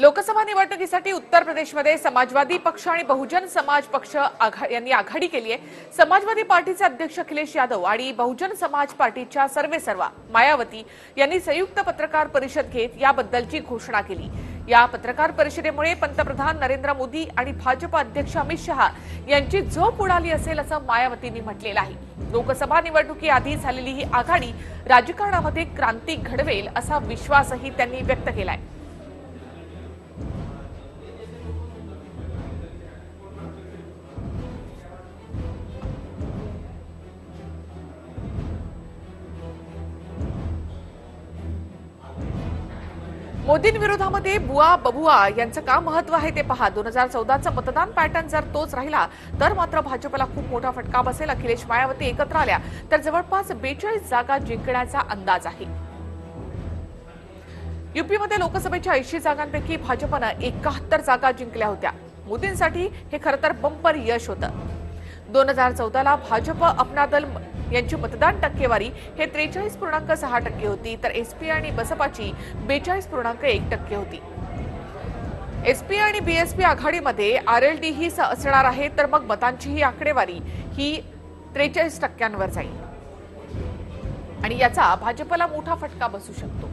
लोकसभा निवडणुकीसाठी उत्तर प्रदेशमध्ये समाजवादी पक्ष आणि बहुजन समाज पक्ष आघा- यांनी आघाडी केली आहे समाजवादी पार्टीचे अध्यक्ष अखिलेश यादव आणि बहुजन समाज पार्टीच्या सर्वेसर्वा मायावती यांनी संयुक्त पत्रकार परिषद घेत याबद्दलची घोषणा केली. या पत्रकार परिषदेमुळे पंतप्रधान नरेंद्र मोदी आणि भाजप अध्यक्ष अमित शहा यांची झोप उडाली असेल असं मायावतींनी म्हटलेलं आहे. लोकसभा निवडणुकीआधी झालेली ही आघाडी राजकारणामध्ये क्रांती घडवेल असा विश्वासही त्यांनी व्यक्त केला आहे मोदींविरोधामध्ये बुआ बबुआ यांचं का महत्त्व आहे ते पहा. दोन हजार चौदाचं मतदान पॅटर्न जर तोच राहिला तर मात्र भाजपला खूप मोठा फटका बसेल. अखिलेश मायावती एकत्र आल्या तर जवळपास बेचाळीस जागा जिंकण्याचा अंदाज आहे. युपीमध्ये लोकसभेच्या ऐंशी जागांपैकी भाजपनं एकाहत्तर जागा जिंकल्या होत्या. मोदींसाठी हे खरं तर बंपर यश होतं. दोन हजार चौदाला भाजप अपना दल यांची मतदान टक्केवारी हे त्रेचाळीस पूर्णांक सहा टक्के होती तर एसपी आणि बसपाची बेचाळीस पूर्णांक एक टक्के होती. एसपी आणि बीएसपी आघाडीमध्ये आर एल डी ही असणार आहे तर मग मतांची ही आकडेवारी ही त्रेचाळीस टक्क्यांवर जाईल. आणि याचा भाजपला मोठा फटका बसू शकतो.